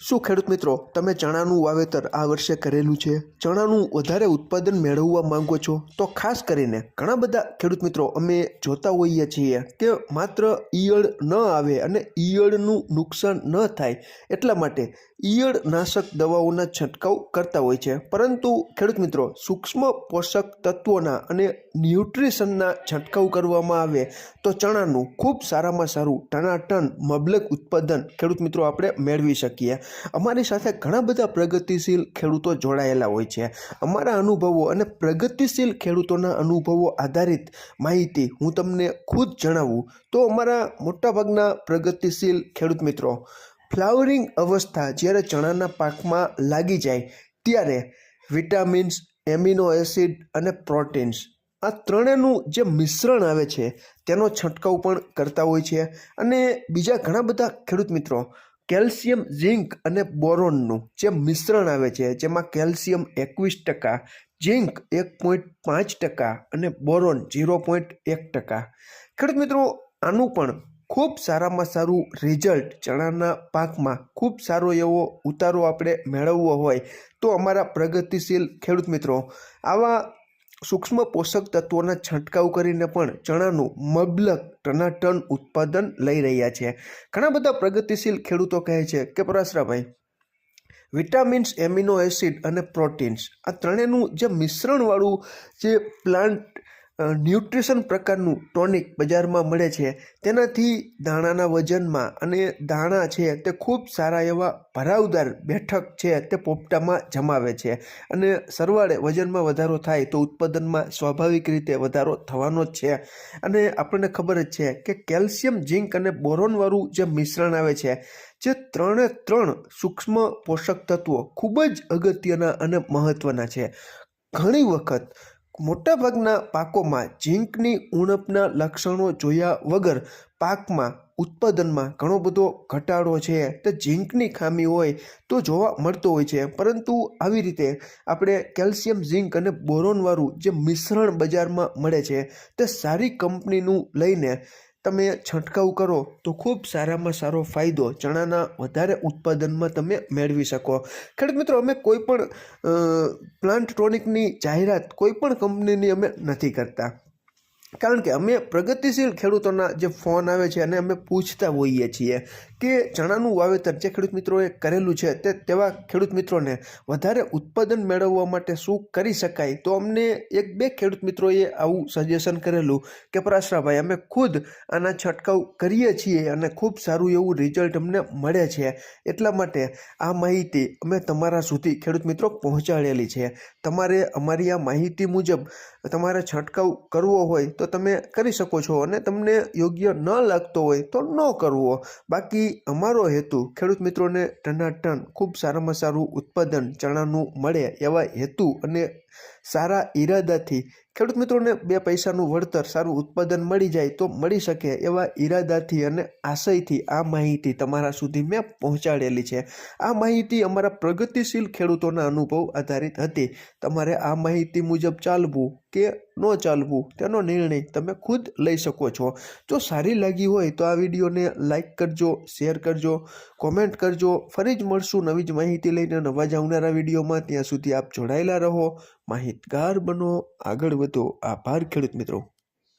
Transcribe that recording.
શું ખેડૂત મિત્રો, તમે ચણાનું વાવેતર આ વર્ષે કરેલું છે? ચણાનું વધારે ઉત્પાદન મેળવવા માંગો છો? તો ખાસ કરીને ઘણા બધા ખેડૂત મિત્રો અમે જોતા હોઈએ છીએ કે માત્ર ઈયળ ન આવે અને ઈયળનું નુકસાન ન થાય, એટલા માટે ઈયળ નાશક દવાઓના છંટકાવ કરતા હોય છે. પરંતુ ખેડૂત મિત્રો, સૂક્ષ્મ પોષક તત્વોના અને ન્યુટ્રિશનના છંટકાવ કરવામાં આવે તો ચણાનું ખૂબ સારામાં સારું ટનાટન મબલક ઉત્પાદન ખેડૂત મિત્રો આપણે મેળવી શકીએ. અમારી સાથે ઘણા બધા પ્રગતિશીલ ખેડૂતો જોડાયેલા હોય છે. અમારા અનુભવો અને પ્રગતિશીલ ખેડૂતોના અનુભવો આધારિત માહિતી હું તમને ખુદ જણાવું. તો અમારા મોટાભાગના પ્રગતિશીલ ખેડૂત મિત્રો, ફ્લાવરિંગ અવસ્થા જ્યારે ચણાના પાકમાં લાગી જાય ત્યારે વિટામિન્સ, એમિનો એસિડ અને પ્રોટીન્સ આ ત્રણેયનું જે મિશ્રણ આવે છે તેનો છંટકાવ પણ કરતા હોય છે. અને બીજા ઘણા બધા ખેડૂત મિત્રો કેલ્શિયમ, ઝિંક અને બોરોનનું જે મિશ્રણ આવે છે, જેમાં કેલ્શિયમ એકવીસ ટકા, ઝિંક એક પોઈન્ટ પાંચ ટકા અને બોરોન ઝીરો પોઈન્ટ એક ટકા. ખેડૂત મિત્રો, આનું પણ ખૂબ સારામાં સારું રિઝલ્ટ ચણાના પાકમાં ખૂબ સારો એવો ઉતારો આપણે મેળવવો હોય તો અમારા પ્રગતિશીલ ખેડૂત મિત્રો, આવા સૂક્ષ્મ પોષક તત્વોના છંટકાવ કરીને પણ ચણાનું મબલક ટનાટન ઉત્પાદન લઈ રહ્યા છે. ઘણા બધા પ્રગતિશીલ ખેડૂતો કહે છે કે પરાશરાભાઈ, વિટામિન્સ, એમિનો એસિડ અને પ્રોટીન્સ આ ત્રણેયનું જે મિશ્રણવાળું જે પ્લાન્ટ ન્યુટ્રિશન પ્રકારનું ટોનિક બજારમાં મળે છે. તેનાથી દાણાના વજનમાં અને દાણા છે તે ખૂબ સારા એવા ભરાવદાર બેઠક છે તે પોપટામાં જમાવે છે અને સરવાળે વજનમાં વધારો થાય તો ઉત્પાદનમાં સ્વાભાવિક રીતે વધારો થવાનો જ છે. અને આપણને ખબર જ છે કે કેલ્શિયમ, ઝિંક અને બોરોનવાળું જે મિશ્રણ આવે છે જે ત્રણે ત્રણ સૂક્ષ્મ પોષક તત્વો ખૂબ જ અગત્યના અને મહત્ત્વના છે. ઘણી વખત મોટાભાગના પાકોમાં ઝીંકની ઉણપના લક્ષણો જોયા વગર પાકમાં ઉત્પાદનમાં ઘણો બધો ઘટાડો છે. તે ઝીંકની ખામી હોય તો જોવા મળતો હોય છે. પરંતુ આવી રીતે આપણે કેલ્શિયમ, ઝિંક અને બોરોનવાળું જે મિશ્રણ બજારમાં મળે છે તે સારી કંપનીનું લઈને તમે છંટકાવ કરો તો ખૂબ સારામાં સારો ફાયદો ચણાના વધારે ઉત્પાદનમાં તમે મેળવી શકો. ખેડૂત મિત્રો, અમે કોઈ પણ પ્લાન્ટ ટોનિકની જાહેરાત કોઈ પણ કંપનીની અમે નથી કરતા. કારણ કે અમે પ્રગતિશીલ ખેડૂતોના જે ફોન આવે છે અને અમે પૂછતા હોઈએ છીએ કે ચણાનું વાવેતર જે ખેડૂત મિત્રોએ કરેલું છે તે તેવા ખેડૂત મિત્રોને વધારે ઉત્પાદન મેળવવા માટે શું કરી શકાય? તો અમને એક બે ખેડૂત મિત્રોએ આવું સજેશન કરેલું કે પરાશરાભાઈ, અમે ખુદ આના છંટકાવ કરીએ છીએ અને ખૂબ સારું એવું રિઝલ્ટ અમને મળે છે. એટલા માટે આ માહિતી અમે તમારા સુધી ખેડૂત મિત્રો પહોંચાડેલી છે. તમારે અમારી આ માહિતી મુજબ તમારે છંટકાવ કરવો હોય તો તમે કરી શકો છો અને તમને યોગ્ય ન લાગતો હોય તો ન કરવો. બાકી અમારો હેતુ, ખેડૂત મિત્રોને ટનાટન ખૂબ સારામાં સારું ઉત્પાદન ચણાનું મળે એવા હેતુ અને સારા ઈરાદાથી. ખેડૂત મિત્રોને બે પૈસાનું વળતર, સારું ઉત્પાદન મળી જાય તો મળી શકે એવા ઈરાદાથી અને આશયથી આ માહિતી તમારા સુધી મેં પહોંચાડેલી છે. આ માહિતી અમારા પ્રગતિશીલ ખેડૂતોના અનુભવ આધારિત હતી. તમારે આ માહિતી મુજબ ચાલવું કે ન ચાલવું તેનો નિર્ણય તમે ખુદ લઈ શકો છો. જો સારી લાગી હોય તો આ વિડીયોને લાઇક કરજો, શેર કરજો, કોમેન્ટ કરજો. ફરી જ મળશું નવી જ માહિતી લઈને નવા જ આવનારા વિડીયોમાં. ત્યાં સુધી આપ જોડાયેલા રહો. માહિતગાર બનો. આગળ વધો. આભાર ખેડૂત મિત્રો.